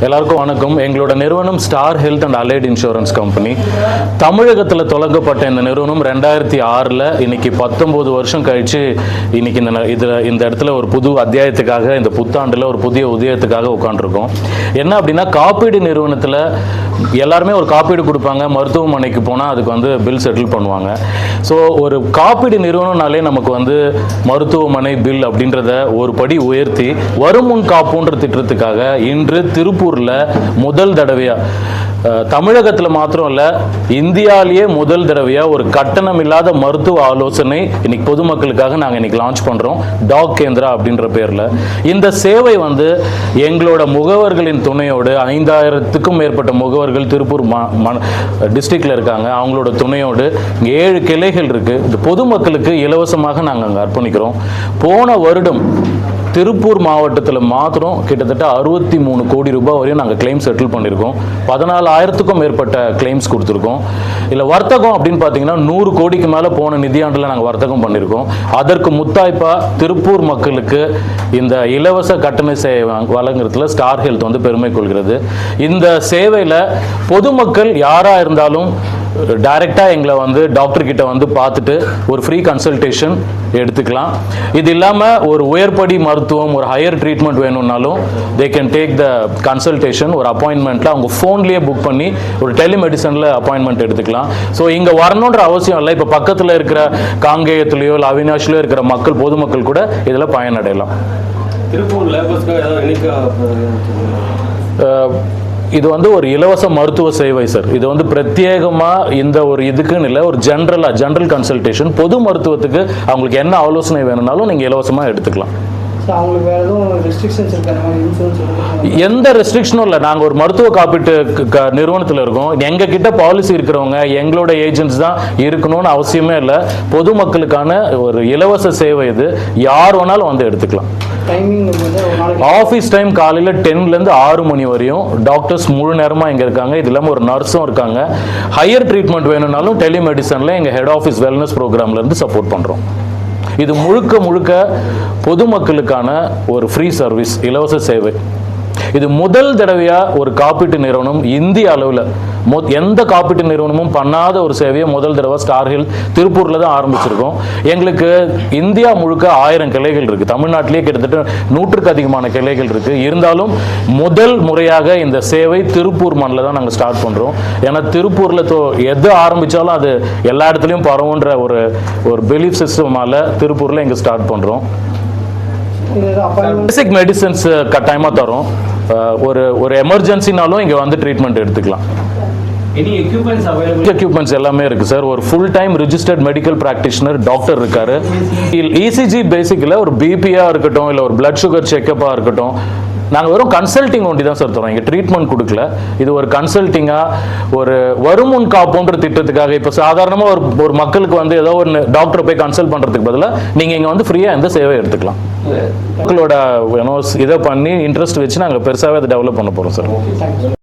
எல்லாருக்கும் வணக்கம். எங்களோட நிறுவனம் Star Health and Allied Insurance company தமிழகத்தில் தொடங்கப்பட்ட இந்த நிறுவனம் ரெண்டாயிரத்தி ஆறில் இன்னைக்கு பத்தொம்போது வருஷம் கழிச்சு இன்னைக்கு இந்த ந- இந்த இடத்துல ஒரு புது அத்தியாயத்துக்காக இந்த புத்தாண்டில் ஒரு புதிய உதயத்துக்காக உட்காந்துருக்கோம் என்ன அப்படின்னா காப்பீடு நிறுவனத்தில் எல்லாருமே ஒரு காப்பீடு கொடுப்பாங்க. மருத்துவமனைக்கு போனால் அதுக்கு வந்து பில் செட்டில் பண்ணுவாங்க. ஸோ ஒரு காப்பீடு நிறுவனம்னாலே நமக்கு வந்து மருத்துவமனை பில் அப்படின்றத ஒரு படி உயர்த்தி வருமுன் காப்புன்ற திட்டத்துக்காக இன்று திருப்பூரில் முதல் தடவையாக தமிழகத்தில் மாத்திரம் இல்லை இந்தியாவிலேயே முதல் தடவையாக ஒரு கட்டணம் இல்லாத மருத்துவ ஆலோசனை இன்னைக்கு பொதுமக்களுக்காக நாங்கள் இன்னைக்கு லான்ச் பண்ணுறோம் டாக் கேந்திரா அப்படின்ற பேரில். இந்த சேவை வந்து எங்களோட முகவர்களின் துணையோடு ஐந்தாயிரத்துக்கும் மேற்பட்ட முகவர்கள் திருப்பூர் மா டிஸ்ட்ரிக்டில் இருக்காங்க. அவங்களோட துணையோடு இங்கே ஏழு கிளைகள் இருக்குது இது பொதுமக்களுக்கு இலவசமாக நாங்கள் அங்கே அர்ப்பணிக்கிறோம். போன வருடம் திருப்பூர் மாவட்டத்தில் மாத்திரம் கிட்டத்தட்ட அறுபத்தி மூணு கோடி ரூபாய் வரையும் நாங்கள் கிளைம் செட்டில் பண்ணியிருக்கோம் பதினாலாயிரத்துக்கும் மேற்பட்ட கிளைம்ஸ் கொடுத்துருக்கோம். இல்லை வர்த்தகம் அப்படின்னு பார்த்தீங்கன்னா நூறு கோடிக்கு மேலே போன நிதியாண்டில் நாங்கள் வர்த்தகம் பண்ணியிருக்கோம் அதற்கு முத்தாய்ப்பாக திருப்பூர் மக்களுக்கு இந்த இலவச கட்டண சேவை வழங்குறதுல ஸ்டார் ஹெல்த் வந்து பெருமை கொள்கிறது. இந்த சேவையில் பொதுமக்கள் யாராக இருந்தாலும் டைரெக்டாக எங்களை வந்து டாக்டர்கிட்ட வந்து பார்த்துட்டு ஒரு ஃப்ரீ கன்சல்டேஷன் எடுத்துக்கலாம். இது இல்லாமல் ஒரு உயர்படி மருத்துவம் ஒரு ஹையர் ட்ரீட்மெண்ட் வேணும்னாலும் they can take the consultation ஒரு அப்பாயின்மெண்ட்டில் அவங்க ஃபோன்லேயே புக் பண்ணி ஒரு டெலிமெடிசனில் அப்பாயின்மெண்ட் எடுத்துக்கலாம். ஸோ இங்கே வரணுன்ற அவசியம் இல்லை. இப்போ பக்கத்தில் இருக்கிற காங்கேயத்துலேயோ இல்லை அவினாஷ்லேயோ இருக்கிற மக்கள் பொதுமக்கள் கூட இதில் பயனடையலாம். திருப்பூர் லேபர்ஸ்க்காக ஏதாவது இது வந்து ஒரு இலவச மருத்துவ சேவை சார் இது வந்து பிரத்யேகமாக இந்த ஒரு இதுக்குன்னு இல்லை ஒரு ஜென்ரலாக ஜென்ரல் கன்சல்டேஷன் பொது மருத்துவத்துக்கு அவங்களுக்கு என்ன ஆலோசனை வேணும்னாலும் நீங்கள் இலவசமாக எடுத்துக்கலாம். அவங்களுக்கு வேறு எதுவும் ரெஸ்ட்ரிக்ஷன்ஸ் இருக்கு? அந்த மாதிரி இன்சூரன்ஸ் எந்த ரெஸ்ட்ரிக்ஷனும் இல்லை. நாங்கள் ஒரு மருத்துவ காப்பீட்டு நிறுவனத்தில் இருக்கோம். எங்கள் கிட்ட பாலிசி இருக்கிறவங்க எங்களோட ஏஜென்ட்ஸ் தான் இருக்கணும்னு அவசியமே இல்லை. பொதுமக்களுக்கான ஒரு இலவச சேவை இது. யார் வேணாலும் வந்து எடுத்துக்கலாம். ஆஃபீஸ் டைம் காலையில் டென்லேருந்து ஆறு மணி வரையும். டாக்டர்ஸ் முழு நேரமாக இங்கே இருக்காங்க. இது இல்லாமல் ஒரு நர்ஸும் இருக்காங்க. ஹையர் ட்ரீட்மெண்ட் வேணும்னாலும் டெலிமெடிசனில் எங்கள் ஹெட் ஆஃபீஸ் வெல்னஸ் ப்ரோக்ராம்லேருந்து சப்போர்ட் பண்ணுறோம் இது முழுக்க முழுக்க பொதுமக்களுக்கான ஒரு ஃப்ரீ சர்வீஸ் இலவச சேவை. இது முதல் தடவையாக ஒரு காப்பீட்டு நிறுவனம் இந்திய அளவில் மொ எந்த காப்பீட்டு நிறுவனமும் பண்ணாத ஒரு சேவையை முதல் தடவை ஸ்டார் ஹில் திருப்பூரில் தான் ஆரம்பிச்சிருக்கோம். எங்களுக்கு இந்தியா முழுக்க ஆயிரம் கிளைகள் இருக்குது தமிழ்நாட்டிலேயே கிட்டத்தட்ட நூற்றுக்கு அதிகமான கிளைகள் இருக்குது இருந்தாலும் முதல் முறையாக இந்த சேவை திருப்பூர் மண்ணில் தான் நாங்கள் ஸ்டார்ட் பண்ணுறோம் ஏன்னா திருப்பூரில் தோ எது ஆரம்பித்தாலும் அது எல்லா இடத்துலையும் பரவுன்ற ஒரு ஒரு பிலீஃப் சிஸ்டமால திருப்பூரில் இங்கே ஸ்டார்ட் பண்ணுறோம் பேசிக் மெடிசன்ஸ் கட்டாயமாக தரோம். ஒரு ஒரு எமர்ஜென்சினாலும் இங்கே வந்து ட்ரீட்மெண்ட் எடுத்துக்கலாம். எக்யூப்மெண்ட்ஸ் எல்லாமே இருக்கு சார் ஒரு full time registered medical practitioner doctor இருக்காரு. இசிஜி பேசிக்கில் ஒரு பிபியா இருக்கட்டும் இல்லை ஒரு பிளட் சுகர் செக்கப்பாக இருக்கட்டும் நாங்கள் வெறும் கன்சல்டிங் ஒண்டி தான் சார் தரோம். இங்கே ட்ரீட்மெண்ட் கொடுக்கல. இது ஒரு கன்சல்டிங்காக ஒரு வருமுன் காப்புன்ற திட்டத்துக்காக. இப்போ சாதாரணமாக ஒரு ஒரு மக்களுக்கு வந்து ஏதோ ஒரு டாக்டரை போய் கன்சல்ட் பண்ணுறதுக்கு பதிலாக நீங்கள் இங்கே வந்து ஃப்ரீயாக இந்த சேவை எடுத்துக்கலாம். மக்களோட இதை பண்ணி இன்ட்ரெஸ்ட் வச்சு நாங்கள் பெருசாகவே அதை டெவலப் பண்ண போகிறோம் சார்.